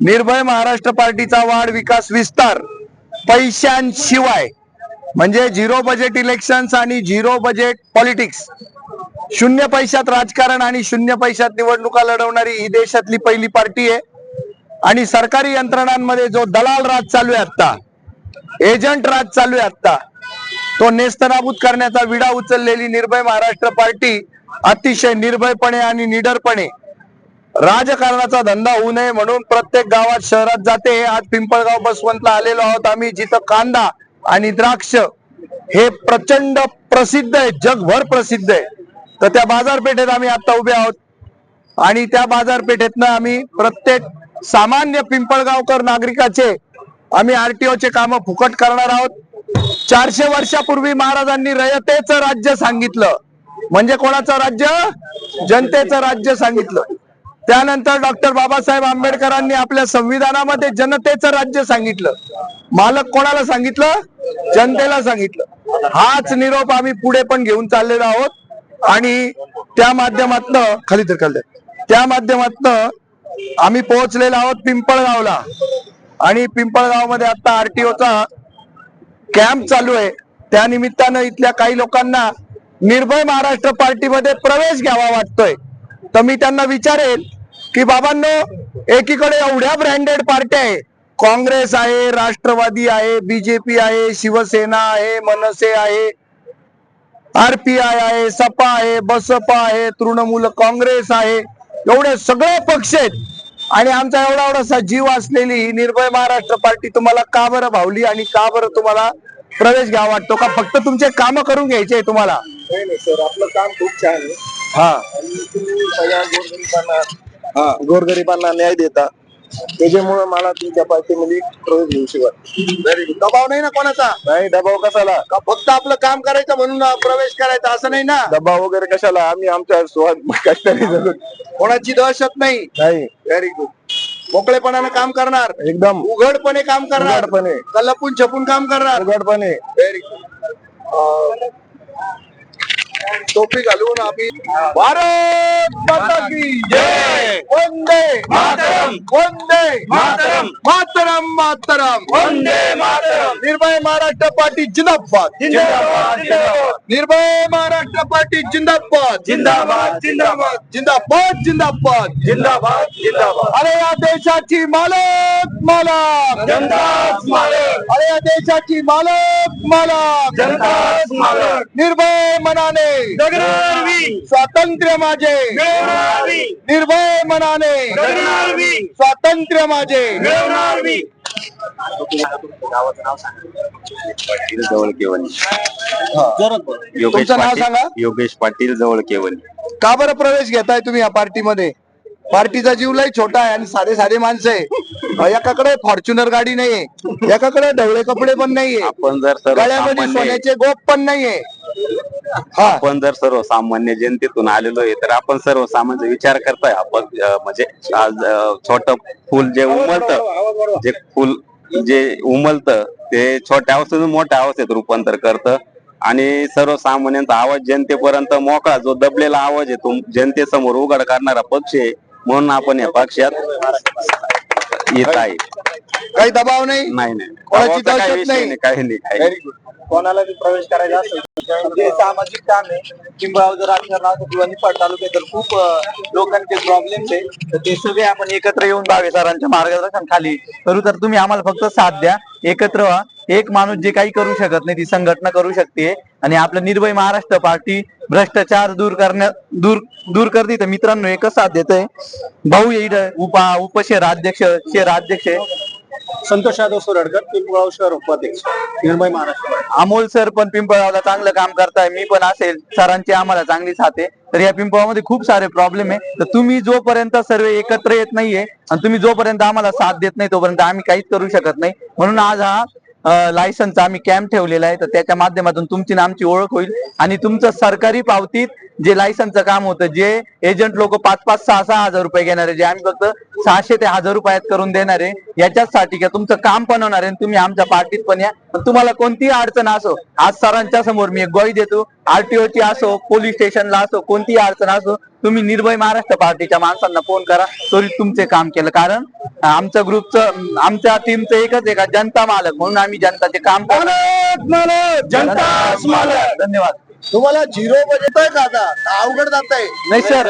निर्भय महाराष्ट्र पार्टीचा वाढ विकास विस्तार पैशांशिवाय म्हणजे झिरो बजेट इलेक्शन्स आणि झिरो बजेट पॉलिटिक्स शून्य पैशात राजकारण आणि शून्य पैशात निवडणुका लढवणारी ही देशातली पहिली पार्टी आहे. आणि सरकारी यंत्रणांमध्ये जो दलाल राज चालू आहे आता एजंट राज चालू आहे आता तो नेस्तनाबूत करण्याचा विडा उचललेली निर्भय महाराष्ट्र पार्टी अतिशय निर्भयपणे आणि निडरपणे राजकारणाचा धंदा होऊ नये म्हणून प्रत्येक गावात शहरात जाते. आज पिंपळगाव बसवंतला आलेलो आहोत आम्ही जिथं कांदा आणि द्राक्ष हे प्रचंड प्रसिद्ध आहे जगभर प्रसिद्ध आहे. तर त्या बाजारपेठेत आम्ही आता उभे आहोत. आणि त्या बाजारपेठेतनं आम्ही प्रत्येक सामान्य पिंपळगावकर नागरिकाचे आम्ही आरटीओ चे काम फुकट करणार आहोत. चारशे वर्षापूर्वी महाराजांनी रयतेचं राज्य सांगितलं. म्हणजे कोणाचं राज्य? जनतेचं राज्य सांगितलं. त्यानंतर डॉक्टर बाबासाहेब आंबेडकरांनी आपल्या संविधानामध्ये जनतेचं राज्य सांगितलं. मालक कोणाला सांगितलं? जनतेला सांगितलं. हाच निरोप आम्ही पुढे पण घेऊन चाललेलो आहोत. आणि त्या माध्यमातनं खाली तर खाली. त्या माध्यमातनं आम्ही पोहोचलेलो आहोत पिंपळगावला. आणि पिंपळगावमध्ये आता आरटीओचा कॅम्प चालू आहे. त्या निमित्तानं इथल्या काही लोकांना निर्भय महाराष्ट्र पार्टीमध्ये प्रवेश घ्यावा वाटतोय. तर मी त्यांना विचारेल की बाबांनो एकीकडे एवढ्या ब्रँडेड पार्ट्या आहे. काँग्रेस आहे राष्ट्रवादी आहे बीजेपी आहे शिवसेना आहे मनसे आहे आरपीआय आहे सपा आहे बसपा आहे तृणमूल काँग्रेस आहे. एवढे सगळे पक्ष आहेत. आणि आमचा एवढा एवढासा जीव असलेली ही निर्भय महाराष्ट्र पार्टी तुम्हाला का बरं भावली आणि का बरं तुम्हाला प्रवेश घ्यावा वाटतो? का फक्त तुमचे काम करून घ्यायचे तुम्हाला? नाही नाही सर. आपलं काम खूप छान आहे. हा. गोरगरिबांना न्याय देता. त्याच्यामुळे मला तुमच्या पार्टीमध्ये प्रवेश व्हेरी गुड दबाव नाही ना कोणाचा? नाही दबाव कशाला? का फक्त आपलं काम करायचं म्हणून प्रवेश करायचा असं नाही ना? दबाव वगैरे कशाला? आम्ही आमच्या जगू. कोणाची दहशत नाही? नाही. व्हेरी गुड मोकळेपणानं काम करणार. एकदम. उघडपणे काम करणार. उघडपणे. लपून छपून काम करणार. उघडपणे. व्हेरी गुड टोपी घालून आम्ही भारत माता की जय. वंदे मातरम. वंदे मातरम. मातरम मातरम. वंदे मातरम. निर्भय महाराष्ट्र पार्टी जिंदाबाद. जिंदाबाद निर्भय महाराष्ट्र पार्टी जिंदाबाद. जिंदाबाद जिंदाबाद. जिंदाबाद जिंदाबाद. जिंदाबाद जिंदाबाद. अरे या देशाची मालक मालक. जनताच मालक. अरे या देशाची मालक मालक. जनताच मालक. निर्भय मनाने स्वातंत्र्य माझे. निर्भय मनाने. स्वातंत्र्य माझे. पाटील जवळ केवणी योगेश तुमचं नाव सांगा. पाटील योगेश पाटील जवळ केवणी. का बरं प्रवेश घेताय तुम्ही या पार्टीमध्ये? पार्टीचा जीव लय छोटा आहे आणि साधे साधे माणसं आहे. एकाकडे फॉर्च्युनर गाडी नाहीये. एकाकडे ढवळे कपडे पण नाहीये. आपण जर गळ्यामध्ये सर्वसामान्य सोन्याचे गोप पण नाहीये. आपण जर सर्वसामान्य जनतेतून आलेलो आहे तर आपण सर्वसामान्य विचार करताय. आपण म्हणजे आज छोट फुल जे उमलत जे फुल जे उमलत ते छोट्या अवस्थेतून मोठ्या अवस्थेत रूपांतर करतं. आणि सर्वसामान्यांचा आवाज जनतेपर्यंत मोकळा जो दबलेला आवाज आहे तो जनतेसमोर उघड करणारा पक्ष आहे म्हणून आपण या पक्षात येत आहे. काही दबाव नाही? नाही नाही कोणाची काही दहशत विषय नाही. नाही काही नाही काही नाही. व्हेरी गुड कोणाला बी प्रवेश करायचा असेल जे सामाजिक काम आहे किंवा जर राजकारण असो किंवा निफाड तालुक्यात तर खूप अं, लोकांचे प्रॉब्लेम्स आहे तर ते सगळे आपण एकत्र येऊन भावे सरांच्या मार्गदर्शन खाली करू. तर तुम्ही आम्हाला फक्त साथ द्या एकत्र व्हा. एक माणूस जे काही करू शकत नाही ती संघटना करू शकते. आणि आपलं निर्भय महाराष्ट्र पार्टी भ्रष्टाचार दूर करण्या दूर दूर करते. तर मित्रांनो एकच साथ देतोय. भाऊ येईल उपा उपशहराध्यक्ष शहराध्यक्ष संतोष यादव सोरडकर पिंपळगाव शहर उपाध्यक्ष निर्मय महाराष्ट्र अमोल सर पण पिंपळगावला चांगलं काम करताय मी पण असेल सरांची आम्हाला चांगली साथ आहे. तर या पिंपळामध्ये खूप सारे प्रॉब्लेम आहे. तर तुम्ही जोपर्यंत सर्व एकत्र येत नाहीये आणि तुम्ही जोपर्यंत आम्हाला साथ देत नाही तोपर्यंत आम्ही काहीच करू शकत नाही. म्हणून आज हा लायसनचा आम्ही कॅम्प ठेवलेला आहे. तर त्याच्या माध्यमातून तुमची आमची ओळख होईल. आणि तुमचं सरकारी पावतीत जे लायसनचं काम होतं जे एजंट लोक पाच पाच सहा सहा हजार रुपये घेणारे जे आम्ही फक्त सहाशे ते हजार रुपयात करून देणारे याच्याचसाठी याच्यासाठी का तुमचं काम पण होणार आहे आणि तुम्ही आमच्या पार्टीत पण या. तुम्हाला कोणतीही अडचण असो आज सरांच्या समोर मी एक गोई देतो. आरटीओ ची असो पोलीस स्टेशनला असो कोणतीही अडचण असो तुम्ही निर्भय महाराष्ट्र पार्टीच्या माणसांना फोन करा तरी तुमचे काम केलं. कारण आमच्या ग्रुपचं आमच्या टीमचं एकच आहे का? जनता मालक. म्हणून आम्ही जनताचे काम करतो. मालक मालक! धन्यवाद. तुम्हाला झिरो बजेट आहे का आता? अवघड जात आहे. नाही सर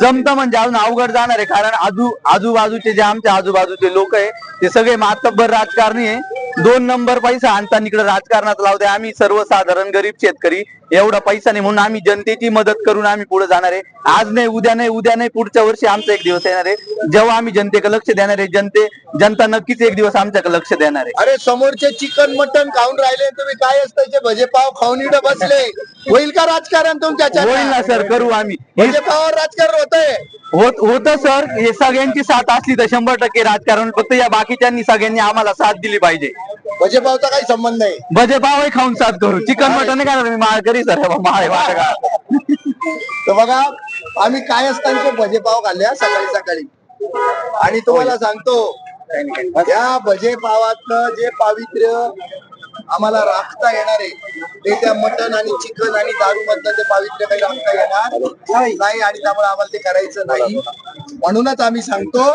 जमत म्हणजे अजून अवघड जाणार आहे. कारण आजू आजूबाजूचे जे आमच्या आजूबाजूचे लोक आहे ते सगळे मातब्बर राजकारणी आहे. दोन नंबर पैसा आणताना इकडे राजकारणात लावते आम्ही सर्वसाधारण गरीब शेतकरी. एवढा पैसा नाही म्हणून आम्ही जनतेची मदत करून आम्ही पुढे जाणार आहे. आज नाही उद्या नाही उद्या नाही पुढच्या वर्षी आमचा एक दिवस येणार आहे. जेव्हा आम्ही जनतेकडे लक्ष देणार आहे जनते जनता नक्कीच एक दिवस आमच्याकडे लक्ष देणार आहे. अरे समोरचे चिकन मटन खाऊन राहिले तुम्ही काय असतायचे भजे पाव खाऊन इकडे बसले. होईल का राजकारण तुमच्या होईल ना सर करू आम्ही. भजे पावावर राजकारण होतंय. होत होत सर. हे सगळ्यांची साथ असली तर शंभर टक्के राजकारण. फक्त या बाकीच्यांनी सगळ्यांनी आम्हाला साथ दिली पाहिजे. भजे पावचा काही संबंध नाही. भजे पावही खाऊन साथ करू. चिकन मटन नाही करणार माळकरी सर तर बघा आम्ही काय असताना भजे पाव खाल्ले हा सकाळी सकाळी. आणि तुम्हाला सांगतो या भजे पावातलं जे पावित्र्य आम्हाला राखता येणार आहे ते त्या मटन आणि चिकन आणि दारू मधलं ते पावित्र्य काही राखता येणार नाही आणि त्यामुळे आम्हाला ते करायचं नाही. म्हणूनच आम्ही सांगतो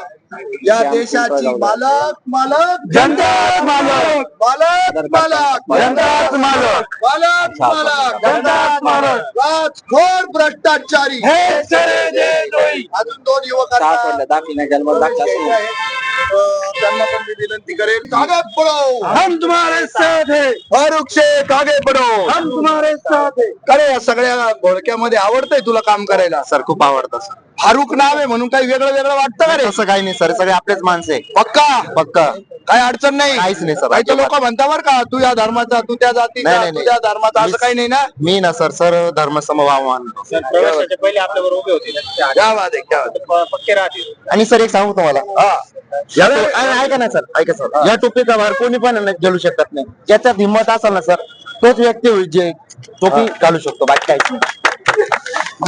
या देशाची मालक मालक जनताच मालक. मालक मालक जनताच मालक. मालक मालक जनताच मालक. राजखोर भ्रष्टाचारी हे सरे जे जोई. अजून दोन युवकांना. अं, त्यांना पण मी विनंती करेन. कागद पडो! हम तुम्हारे साथ है। फारुख शेख आगे पडो! हम तुम्हारे साथ है। या सगळ्या घोळक्यामध्ये आवडतंय तुला काम करायला? सर खूप आवडतं सर. फारुख नाव आहे म्हणून काही वेगळं वेगळं वाटतं का रे? तसं काही नाही सर. सगळे आपलेच माणसं आहे पक्का? पक्का. काही अडचण नाही? काहीच नाही, sir. काही लोक म्हणता बर का? तू या धर्माचा तू त्या जातीचा नाही, नाही, तू त्या धर्माचा असं काही नाही ना? मी ना सर. सर धर्म समभाव मानतो पहिले आपल्यावर उभे होते आहे आहे. पक्के राहतील. आणि सर एक सांगू तुम्हाला. हा. या टो- अरे ऐका ना सर ऐका सर. या टोपीचा भार कोणी पण न- गेलू शकत नाही. ज्याच्यात हिंमत असेल ना सर तोच व्यक्ती होईल जे टोपी घालू शकतो. बाकी काहीच नाही.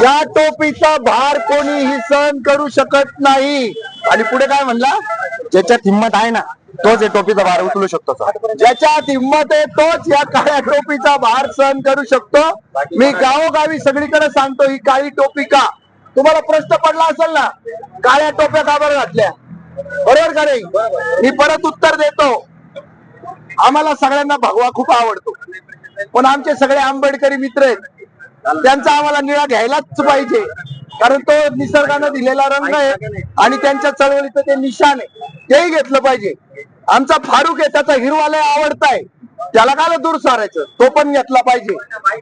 या टोपीचा भार कोणीही सहन करू शकत नाही. आणि पुढे काय म्हणला? ज्याच्यात हिंमत आहे ना तोच हे टोपीचा भार उचलू शकतो सर. ज्याच्यात हिंमत आहे तोच या काळ्या टोपीचा भार सहन करू शकतो. मी गावोगावी सगळीकडे सांगतो ही काळी टोपी का? तुम्हाला प्रश्न पडला असेल ना काळ्या टोप्या का बरं घातल्या? बरोबर का नाही? मी परत उत्तर देतो. आम्हाला सगळ्यांना भगवा खूप आवडतो. पण आमचे सगळे आंबेडकरी मित्र आहेत. त्यांचा आम्हाला निळा घ्यायलाच पाहिजे. कारण तो निसर्गानं दिलेला रंग आहे आणि त्यांच्या चळवळीचं ते निशाण आहे. तेही घेतलं पाहिजे. आमचा फारुक आहे त्याचा हिरवालय आवडताय. त्याला काय दूर सारायचं? तो पण घेतला पाहिजे.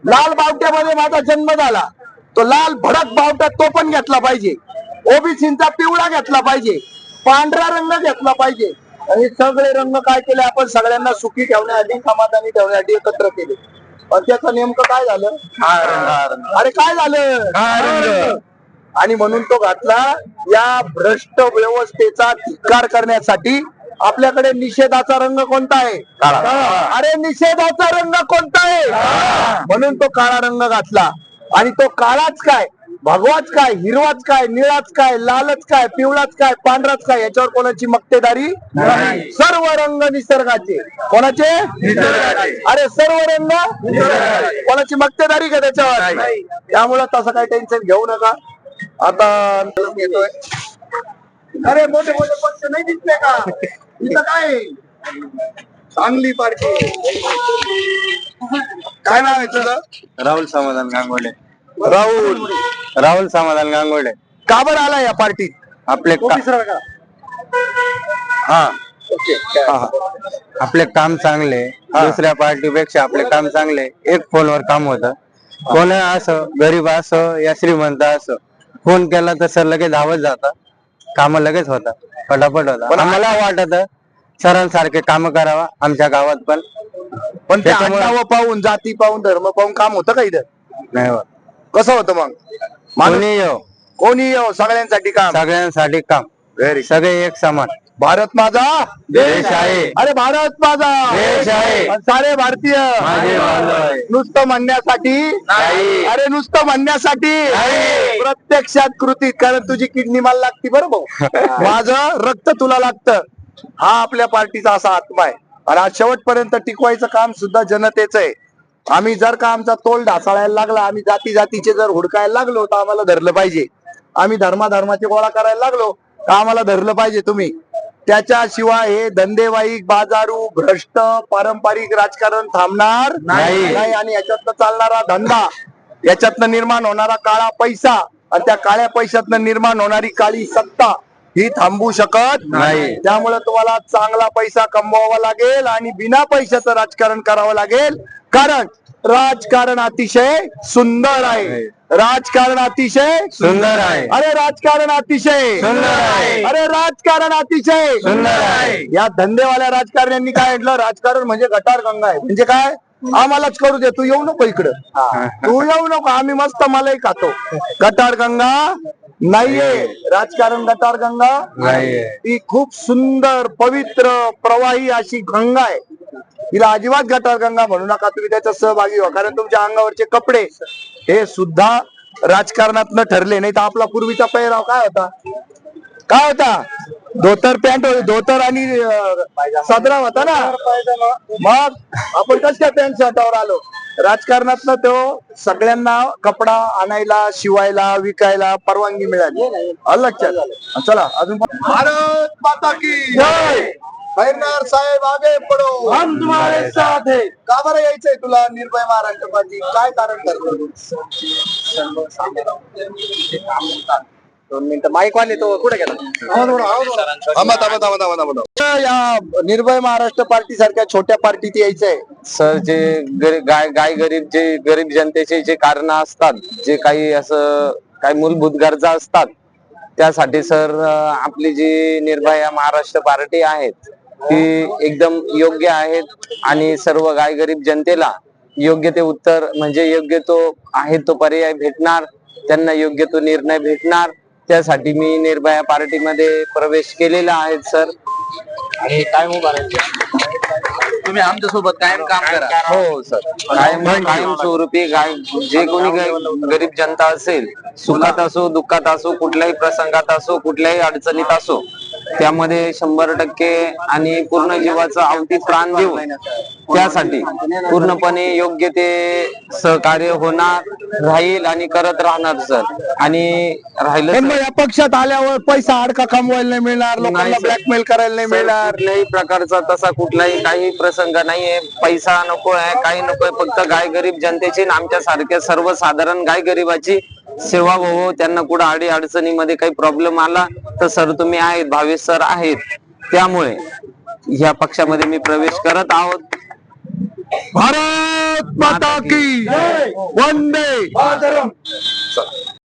लाल बावट्यामध्ये माझा जन्म झाला. तो लाल भडक बावटा तो पण घेतला पाहिजे. ओबीसीचा पिवळा घेतला पाहिजे. पांढरा रंग घेतला पाहिजे. आणि सगळे रंग काय केले? आपण सगळ्यांना सुखी ठेवण्यासाठी समाधानी ठेवण्यासाठी एकत्र केले. पण त्याचं नेमकं काय झालं? अरे काय झालं? आणि म्हणून तो घातला. या भ्रष्ट व्यवस्थेचा धिक्कार करण्यासाठी आपल्याकडे निषेधाचा रंग कोणता आहे? अरे निषेधाचा रंग कोणता आहे? म्हणून तो काळा रंग घातला. आणि तो काळाच काय? भगवाच काय हिरवाच काय निळाच काय लालच काय पिवळाच काय पांढराच काय याच्यावर कोणाची मक्तेदारी नाही. सर्व रंग निसर्गाचे. कोणाचे? अरे सर्व रंग कोणाची मक्तेदारी का त्याच्यावर? त्यामुळे तसं काही टेन्शन घेऊ नका. आता येतोय अरे मोठे मोठे पक्ष नाही दिसले का? इथं काय? आहे? चांगली पार्टी. काय नाव आहे तुझं? राहुल समाधान गांगोडे राहुल. राहुल समाधान गांगोडे. का बरं आला या पार्टीत? आपले का- हा. हा. आपले काम चांगले. दुसऱ्या पार्टीपेक्षा आपले काम चांगले. एक फोनवर काम होतं. कोण असं? गरीब असो? या श्रीमंत असो? फोन केला तर सर लगेच धावत जाता काम लगेच होता फटाफट होता आम्हाला वाटत सरांसारखे काम करावा आमच्या गावात पण. पण त्या त्याच्यामुळे- पाहून जाती पाहून धर्म पाहून काम होतं का इथं? नाही होत. कसं होतं मग? माणूस कोणी येऊ कोणी येऊ सगळ्यांसाठी काम? सगळ्यांसाठी काम. व्हेरी सगळे एक समान. भारत माझा देश आहे. अरे भारत माझा देश आहे. सारे भारतीय. नुसतं म्हणण्यासाठी? नाही. अरे नुसतं म्हणण्यासाठी? नाही. प्रत्यक्षात कृतीत कारण तुझी किडनी मला लागती बरं भाऊ माझं रक्त तुला लागतं. हा आपल्या पार्टीचा असा आत्मा आहे. आणि आज शेवटपर्यंत टिकवायचं काम सुद्धा जनतेचं आहे. आम्ही जर का आमचा तोल ढासळायला लागला आम्ही जाती जातीचे जर हुडकायला लागलो तर आम्हाला धरलं पाहिजे. आम्ही धर्माधर्माचे गोळा करायला लागलो का आम्हाला धरलं पाहिजे तुम्ही. त्याच्याशिवाय हे धंदेवाईक बाजारू भ्रष्ट पारंपरिक राजकारण थांबणार नाही. नाही. आणि याच्यातनं चालणारा धंदा याच्यातनं निर्माण होणारा काळा पैसा आणि त्या काळ्या पैशातनं निर्माण होणारी काळी सत्ता ही थांबू शकत नाही. त्यामुळे तुम्हाला चांगला पैसा कमवावा लागेल आणि बिना पैशाचं राजकारण करावं लागेल. कारण राजकारण अतिशय सुंदर आहे. राजकारण अतिशय सुंदर आहे. अरे राजकारण अतिशय. सुंदर आहे. अरे राजकारण अतिशय. सुंदर आहे. या धंदेवाल्या राजकारण्यांनी काय म्हटलं? राजकारण म्हणजे गटार गंगा आहे. म्हणजे काय? आम्हालाच करू दे. तू येऊ नको इकडं. तू येऊ नको. आम्ही मस्त मलाई खातो. गटार गंगा नाहीये. राजकारण गटार गंगा. नाहीये. ती खूप सुंदर पवित्र प्रवाही अशी गंगा आहे. तिला अजिबात गटार गंगा म्हणू नका. तुम्ही त्याच्यात सहभागी व्हा. कारण तुमच्या अंगावरचे कपडे हे सुद्धा राजकारणात ठरले नाही. तर आपला पूर्वीचा पेहराव काय होता? काय होता? धोतर पॅन्ट धोतर आणि सदरा होता ना? मग आपण कस काय पॅन्ट शर्टावर आलो? राजकारणातनं तो सगळ्यांना कपडा आणायला शिवायला विकायला परवानगी मिळाली. लक्षात. चला अजून भारत माता की जय! खैरनार साहेब आगे पडो हम तुम्हारे साथ है. का बरं यायचंय तुला निर्भय महाराष्ट्र पार्टी काय कारण दोन मिनिटं. माईक वाले तो कुठे गेला? या निर्भय महाराष्ट्र पार्टी सारख्या छोट्या पार्टीत यायचंय. सर जे गाय गाय गरीब जे गरीब जनतेचे जे कारण असतात जे काही असं काही मूलभूत गरजा असतात त्यासाठी सर आपली जी निर्भया महाराष्ट्र पार्टी आहेत ती एकदम योग्य आहेत आणि सर्व गाय गरीब जनतेला योग्य ते उत्तर म्हणजे योग्य तो आहे तो पर्याय भेटणार त्यांना योग्य तो निर्णय भेटणार त्यासाठी मी निर्भया पार्टीमध्ये प्रवेश केलेला आहे सर. आणि कायम उभा राहिला तुम्ही आमच्यासोबत कायम काम करा. हो सर. कायम कायम स्वरूपी काय जे कोणी गरीब जनता असेल सुखात असो दुःखात असो कुठल्याही प्रसंगात असो कुठल्याही अडचणीत असो त्यामध्ये शंभर टक्के आणि पूर्ण जीवाचं अवती प्राण देऊ त्यासाठी पूर्णपणे योग्य ते सहकार्य होणार राहील आणि करत राहणार सर. आणि राहिलं पण या पक्षात आल्यावर पैसा अडका कमवायला नाही मिळणार लोकांना नाही, सर. ब्लॅकमेल करायला नाही मिळणार. कुठल्याही प्रकारचा तसा कुठलाही काही प्रसंग नाहीये. पैसा नको आहे काही नकोय फक्त गाय गरीब जनतेची आणि आमच्या सारख्या सर्वसाधारण गाय गरीबाची सेवा व्हावं. त्यांना कुठं अडी अडचणीमध्ये काही प्रॉब्लेम आला तर सर तुम्ही आहेत भावेश सर आहेत. त्यामुळे ह्या पक्षामध्ये मी प्रवेश करत आहोत. भारत माता की वंदे.